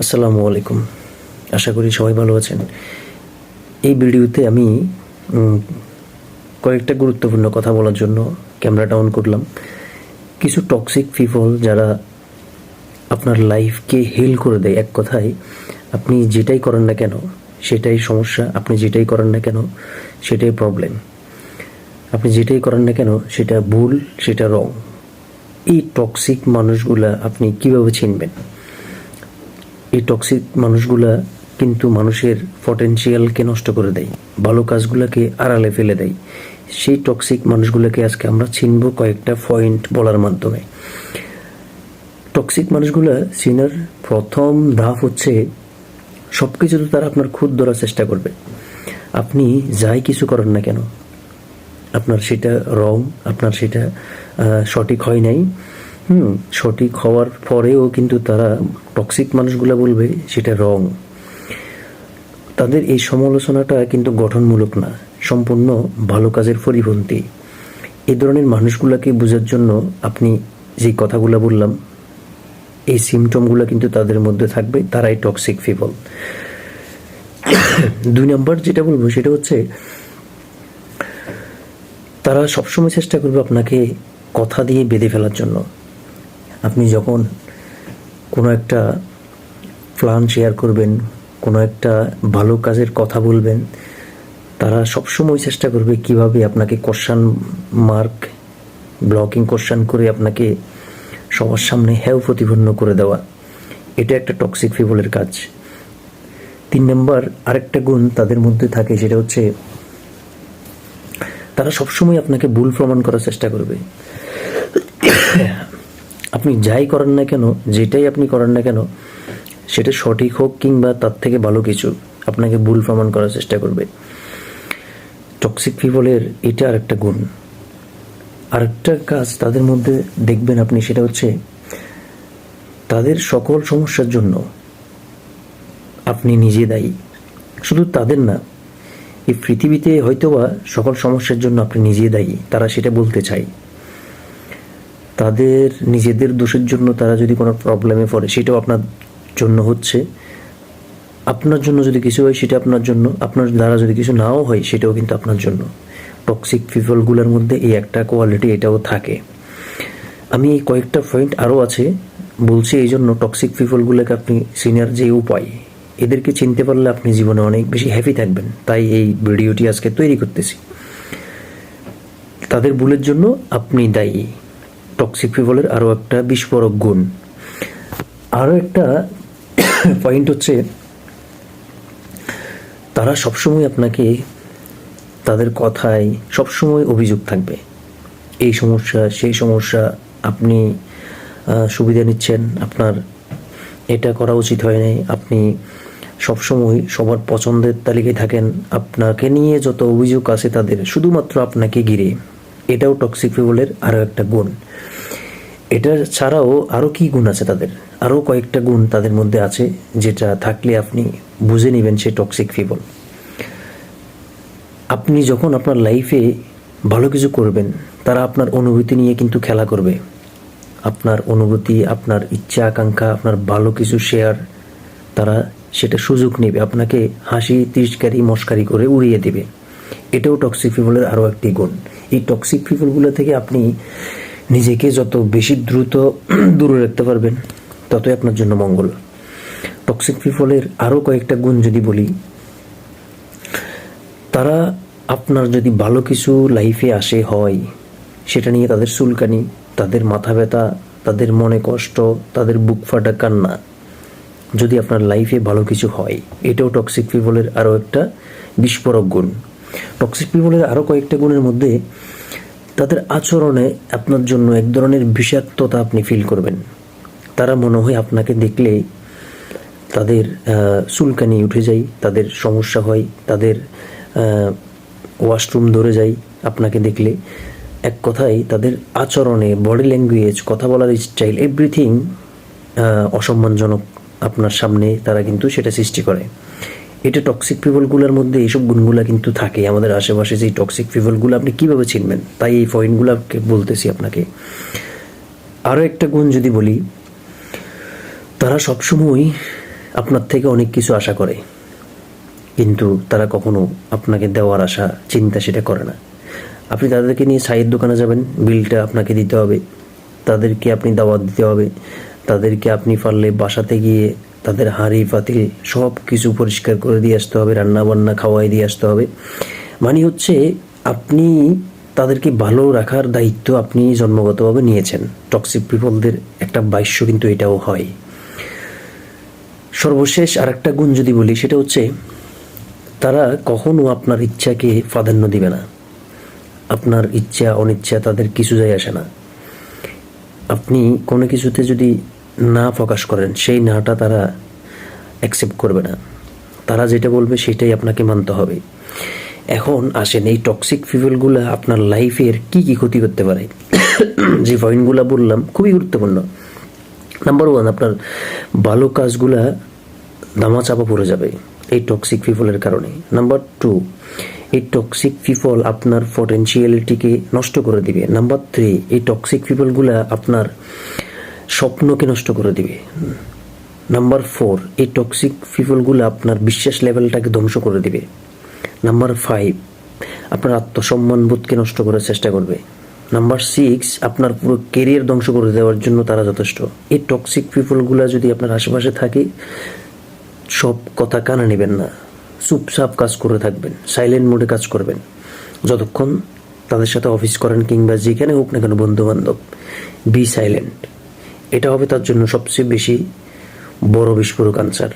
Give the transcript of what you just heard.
আসসালামু আলাইকুম। আশা করি সবাই ভালো আছেন। এই ভিডিওতে আমি কয়েকটা গুরুত্বপূর্ণ কথা বলার জন্য ক্যামেরাটা অন করলাম। কিছু টক্সিক পিপল যারা আপনার লাইফকে হেল করে দেয়, এক কথায়, আপনি যেটাই করেন না কেন, সেটাই সমস্যা, আপনি যেটাই করেন না কেন, সেটাই প্রবলেম আপনি যেটাই করেন না কেন, সেটা ভুল, সেটা রং এই টক্সিক মানুষগুলা আপনি কীভাবে চিনবেন? এই টক্সিক মানুষগুলা কিন্তু মানুষের পটেনশিয়ালকে নষ্ট করে দেয়, ভালো কাজগুলোকে আড়ালে ফেলে দেয়। সেই টক্সিক মানুষগুলোকে আজকে আমরা চিনব কয়েকটা পয়েন্ট বলার মাধ্যমে। টক্সিক মানুষগুলা চিনার প্রথম ধাপ হচ্ছে সব কিছু তো তারা আপনার খুদ ধরার চেষ্টা করবে। আপনি যাই কিছু করেন না কেন, আপনার সেটা রং আপনার সেটা সঠিক হয় নাই। হুম, সঠিক হওয়ার পরেও কিন্তু তারা টক্সিক মানুষগুলো বলবে সেটা রং তাদের এই সমালোচনাটা কিন্তু গঠনমূলক না, সম্পূর্ণ ভালো কাজের পরিপন্থী। এই ধরনের মানুষগুলোকে বোঝার জন্য আপনি যে কথাগুলো বললাম, এই সিমটমগুলো কিন্তু তাদের মধ্যে থাকবে, তারাই টক্সিক পিপল দুই নম্বর যেটা বলব সেটা হচ্ছে, তারা সবসময় চেষ্টা করবে আপনাকে কথা দিয়ে বেঁধে ফেলার জন্য। আপনি যখন কোনো একটা প্ল্যান শেয়ার করবেন, কোনো একটা ভালো কাজের কথা বলবেন, তারা সবসময় চেষ্টা করবে কীভাবে আপনাকে কোশ্চান মার্ক ব্লকিং কোশ্চান করে আপনাকে সবার সামনে হেয় প্রতিপন্ন করে দেওয়া। এটা একটা টক্সিক পিপলের কাজ। তিন নম্বর, আরেকটা গুণ তাদের মধ্যে থাকে সেটা হচ্ছে তারা সবসময় আপনাকে ভুল প্রমাণ করার চেষ্টা করবে। আপনি যাই করেন না কেন, যেটাই আপনি করেন না কেন, সেটা সঠিক হোক কিংবা তার থেকে ভালো কিছু আপনাকে ভুল প্রমাণ করার চেষ্টা করবে। টক্সিক পিপলের এটা আর একটা গুণ। আরেকটা কাজ তাদের মধ্যে দেখবেন আপনি, সেটা হচ্ছে তাদের সকল সমস্যার জন্য আপনি নিজে দায়ী। শুধু তাদের না, এই পৃথিবীতে হয়তোবা সকল সমস্যার জন্য আপনি নিজে দায়ী, তারা সেটা বলতে চায়। তাদের নিজেদের দোষের জন্য তারা যদি কোনো প্রবলেমে পড়ে, সেটাও আপনার জন্য হচ্ছে। আপনার জন্য যদি কিছু হয়, সেটা আপনার জন্য। আপনার দ্বারা যদি কিছু নাও হয়, সেটাও কিন্তু আপনার জন্য। টক্সিক পিপলগুলোর মধ্যে এই একটা কোয়ালিটি এটাও থাকে। আমি এই কয়েকটা পয়েন্ট আরও আছে, বলছি এই জন্য টক্সিক পিপলগুলোকে আপনি সিনিয়র যে উপায়, এদেরকে চিনতে পারলে আপনি জীবনে অনেক বেশি হ্যাপি থাকবেন। তাই এই ভিডিওটি আজকে তৈরি করতেছি। তাদের ভুলের জন্য আপনি দায়ী। টক্সিক পিপলের আরও একটা বিস্ফোরক গুণ। আরও একটা পয়েন্ট হচ্ছে, তারা সবসময় আপনাকে তাদের কথায় সবসময় অভিযোগ থাকবে। এই সমস্যা, সেই সমস্যা, আপনি সুবিধা নিচ্ছেন, আপনার এটা করা উচিত হয় নাই, আপনি সবসময় সবার পছন্দের তালিকায় থাকেন, আপনাকে নিয়ে যত অভিযোগ আছে তাদের, শুধুমাত্র আপনাকে ঘিরে। এটাও টক্সিক পিপলের আরও একটা গুণ। এটা ছাড়াও আরও কি গুণ আছে তাদের? আরও কয়েকটা গুণ তাদের মধ্যে আছে যেটা থাকলে আপনি বুঝে নেবেন সে টক্সিক পিপল আপনি যখন আপনার লাইফে ভালো কিছু করবেন, তারা আপনার অনুভূতি নিয়ে কিন্তু খেলা করবে। আপনার অনুভূতি, আপনার ইচ্ছা, আকাঙ্ক্ষা, আপনার ভালো কিছু শেয়ার তারা সেটা সুযোগ নেবে, আপনাকে হাসি তিরস্কারি মস্কারি করে উড়িয়ে দেবে। এটাও টক্সিক পিপলের আরও একটি গুণ। এই টক্সিক পিপলগুলো থেকে আপনি নিজেকে যত বেশি দ্রুত দূরে রাখতে পারবেন, ততই আপনার জন্য মঙ্গল। টক্সিক পিপলের আরও কয়েকটা গুণ যদি বলি, তারা আপনার যদি ভালো কিছু লাইফে আসে, হয়, সেটা নিয়ে তাদের চুলকানি, তাদের মাথা ব্যথা, তাদের মনে কষ্ট, তাদের বুক ফাটা কান্না, যদি আপনার লাইফে ভালো কিছু হয়, এটাও টক্সিক পিপলের আরও একটা বিস্ফোরক গুণ। টক্সিক পিপলের আরও কয়েকটা গুণের মধ্যে তাদের আচরণে আপনার জন্য এক ধরনের বিষাক্ততা আপনি ফিল করবেন। তারা মনে হয় আপনাকে দেখলেই তাদের চুলকানি উঠে যায়, তাদের সমস্যা হয়, তাদের ওয়াশরুম ধরে যায় আপনাকে দেখলে। এক কথায় তাদের আচরণে বডি ল্যাঙ্গুয়েজ কথা বলার স্টাইল এভরিথিং অসম্মানজনক আপনার সামনে তারা কিন্তু সেটা সৃষ্টি করে। এটা টক্সিক পিপলগুলোর মধ্যে এইসব গুণগুলো কিন্তু থাকে। আমাদের আশেপাশে যেই টক্সিক পিপলগুলো আপনি কীভাবে চিনবেন? তাই এই পয়েন্টগুলোকে বলতেছি আপনাকে। আরও একটা গুণ যদি বলি, তারা সবসময় আপনার থেকে অনেক কিছু আশা করে। কিন্তু তারা কখনো আপনাকে দেওয়ার আশা, চিন্তা সেটা করে না। আপনি তাদেরকে নিয়ে সাইয়ের দোকানে যাবেন, বিলটা আপনাকে দিতে হবে। তাদেরকে আপনি দাওয়াত দিতে হবে। তাদেরকে আপনি পারলে বাসাতে গিয়ে তাদের হাঁড়ি পাতিল সব কিছু পরিষ্কার করে দিয়ে আসতে হবে রান্না বান্না খাওয়াই দিয়ে আসতে হবে। মানে হচ্ছে আপনি তাদেরকে ভালো রাখার দায়িত্ব আপনি জন্মগতভাবে নিয়েছেন। টক্সিক পিপলদের একটা বাক্য কিন্তু এটাও হয়। সর্বশেষ আরেকটা গুণ যদি বলি, সেটা হচ্ছে তারা কখনো আপনার ইচ্ছাকে প্রাধান্য দিবে না। আপনার ইচ্ছা, অনিচ্ছা তাদের কিছু যায় আসে না। আপনি কোনো কিছুতে যদি না প্রকাশ করেন, সেই নাটা তারা অ্যাকসেপ্ট করবে না। তারা যেটা বলবে সেটাই আপনাকে মানতে হবে। এখন আসেন, এই টক্সিক পিপলগুলো আপনার লাইফের কি কি ক্ষতি করতে পারে? যে পয়েন্টগুলো বললাম, খুবই গুরুত্বপূর্ণ। নাম্বার ওয়ান আপনার ভালো কাজগুলা দামা চাপা পড়ে যাবে এই টক্সিক পিপলের কারণে। নাম্বার টু এই টক্সিক পিপল আপনার পটেন্সিয়ালিটিকে নষ্ট করে দিবে। নাম্বার থ্রি এই টক্সিক পিপলগুলা আপনার স্বপ্নকে নষ্ট করে দিবে। নাম্বার ফোর এই টক্সিক পিপলগুলো আপনার বিশ্বাস লেভেলটাকে ধ্বংস করে দিবে। নাম্বার ফাইভ আপনার আত্মসম্মান বোধকে নষ্ট করার চেষ্টা করবে। নাম্বার সিক্স আপনার পুরো কেরিয়ার ধ্বংস করে দেওয়ার জন্য তারা যথেষ্ট। এই টক্সিক পিপলগুলো যদি আপনার আশেপাশে থাকে, সব কথা কানে নেবেন না। চুপচাপ কাজ করে থাকবেন সাইলেন্ট মোডে কাজ করবেন। যতক্ষণ তাদের সাথে অফিস করেন কিংবা যেখানে হোক না কেন বন্ধু বান্ধব বি সাইলেন্ট এটা হবে তার জন্য সবচেয়ে বেশি বড় বিস্ফোরক আনসার।